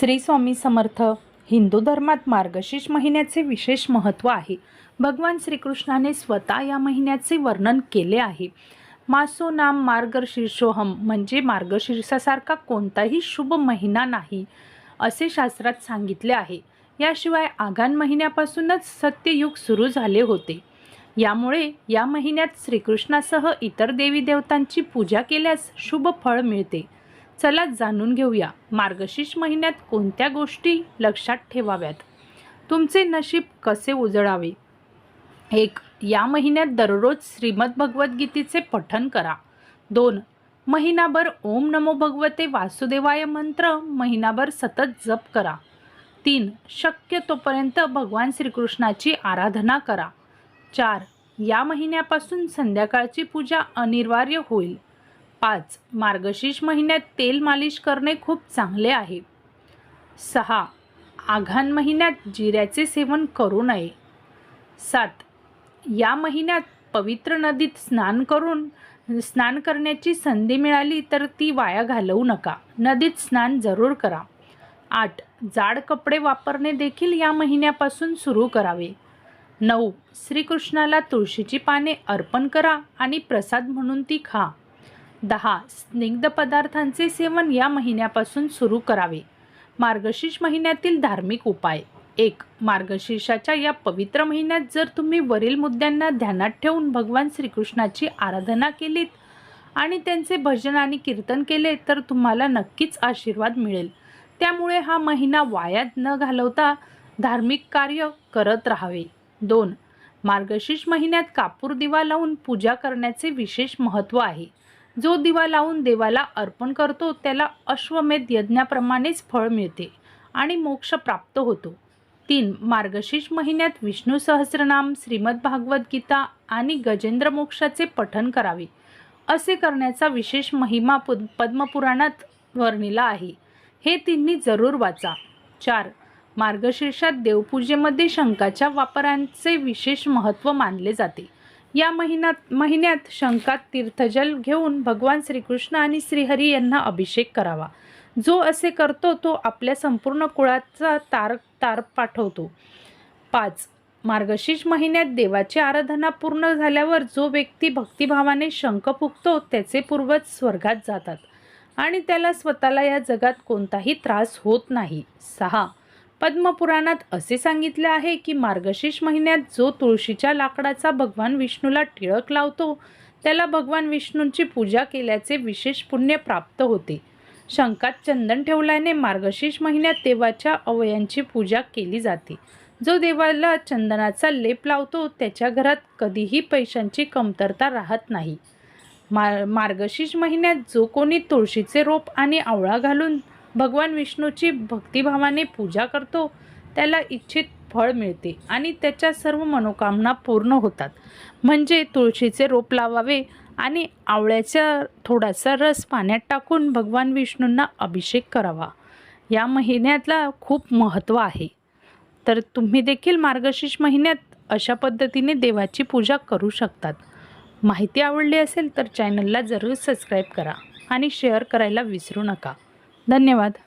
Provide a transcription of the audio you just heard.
श्री स्वामी समर्थ हिंदू धर्मात मार्गशीर्ष महिन्याचे विशेष महत्त्व आहे. भगवान श्रीकृष्णाने स्वतः या महिन्याचे वर्णन केले आहे. मासो नाम मार्गशीर्षोहम म्हणजे मार्गशीर्षासारखा कोणताही शुभ महिना नाही असे शास्त्रात सांगितले आहे. याशिवाय आघाण महिन्यापासूनच सत्ययुग सुरू झाले होते. यामुळे या महिन्यात श्रीकृष्णासह इतर देवी देवतांची पूजा केल्यास शुभ फळ मिळते. चला जाणून घेऊया मार्गशीर्ष महिन्यात कोणत्या गोष्टी लक्षात ठेवाव्यात? तुमचे नशीब कसे उजळावे? एक या महिन्यात दररोज श्रीमद भगवद्गीतेचे पठन करा. दोन महिनाभर ओम नमो भगवते वासुदेवाय मंत्र महिनाभर सतत जप करा. तीन शक्य तोपर्यंत भगवान श्रीकृष्णाची आराधना करा. चार या महिन्यापासून संध्याकाळची पूजा अनिवार्य होईल. पाच. मार्गशीर्ष महिन्यात तेल मालिश करणे खूप चांगले आहे. सहा. आघाण महिन्यात जिऱ्याचे सेवन करू नये. सात. या महिन्यात पवित्र नदीत स्नान करून स्नान करण्याची संधी मिळाली तर ती वाया घालवू नका. नदीत स्नान जरूर करा. आठ. जाड कपडे वापरणे देखील या महिन्यापासून सुरू करावे. नऊ. श्रीकृष्णाला तुळशीची पाने अर्पण करा आणि प्रसाद म्हणून ती खा. दहा स्निग्ध पदार्थांचे सेवन या महिन्यापासून सुरू करावे. मार्गशीर्ष महिन्यातील धार्मिक उपाय. एक मार्गशीर्षाच्या या पवित्र महिन्यात जर तुम्ही वरील मुद्द्यांना ध्यानात ठेवून भगवान श्रीकृष्णाची आराधना केलीत आणि त्यांचे भजन आणि कीर्तन केले तर तुम्हाला नक्कीच आशीर्वाद मिळेल. त्यामुळे हा महिना वायात न घालवता धार्मिक कार्य करत राहावे. दोन मार्गशीर्ष महिन्यात कापूर दिवा लावून पूजा करण्याचे विशेष महत्त्व आहे. जो दिवा लावून देवाला अर्पण करतो त्याला अश्वमेध यज्ञाप्रमाणेच फळ मिळते आणि मोक्ष प्राप्त होतो. तीन मार्गशीर्ष महिन्यात विष्णू सहस्रनाम श्रीमद भागवत गीता आणि गजेंद्र मोक्षाचे पठन करावे. असे करण्याचा विशेष महिमा पुद पद्मपुराणात वर्णिला आहे. हे तिन्ही जरूर वाचा. चार मार्गशीर्षात देवपूजेमध्ये शंकाच्या वापरांचे विशेष महत्त्व मानले जाते. या महिन्यात महिन्यात शंकात तीर्थजल घेऊन भगवान श्रीकृष्ण आणि श्रीहरी यांना अभिषेक करावा. जो असे करतो तो आपल्या संपूर्ण कुळाचा तार तार पाठवतो. पाच. मार्गशीर्ष महिन्यात देवाची आराधना पूर्ण झाल्यावर जो व्यक्ती भक्तिभावाने शंख फुकतो त्याचे पूर्वज स्वर्गात जातात आणि त्याला स्वतःला या जगात कोणताही त्रास होत नाही. सहा. पद्मपुराणात असे सांगितले आहे की मार्गशीर्ष महिन्यात जो तुळशीच्या लाकडाचा भगवान विष्णूला टिळक लावतो त्याला भगवान विष्णूंची पूजा केल्याचे विशेष पुण्य प्राप्त होते. शंकात चंदन ठेवल्याने मार्गशीर्ष महिन्यात देवाच्या अवयांची पूजा केली जाते. जो देवाला चंदनाचा लेप लावतो त्याच्या घरात कधीही पैशांची कमतरता राहत नाही. मार मार्गशीर्ष महिन्यात जो कोणी तुळशीचे रोप आणि आवळा घालून भगवान विष्णूची भक्तिभावाने पूजा करतो त्याला इच्छित फळ मिळते आणि त्याच्या सर्व मनोकामना पूर्ण होतात. म्हणजे तुळशीचे रोप लावावे आणि आवळ्याचा थोडासा रस पाण्यात टाकून भगवान विष्णूंना अभिषेक करावा. या महिन्यातला खूप महत्त्व आहे. तर तुम्ही देखील मार्गशीर्ष महिन्यात अशा पद्धतीने देवाची पूजा करू शकतात. माहिती आवडली असेल तर चॅनलला जरूर सबस्क्राईब करा आणि शेअर करायला विसरू नका. धन्यवाद.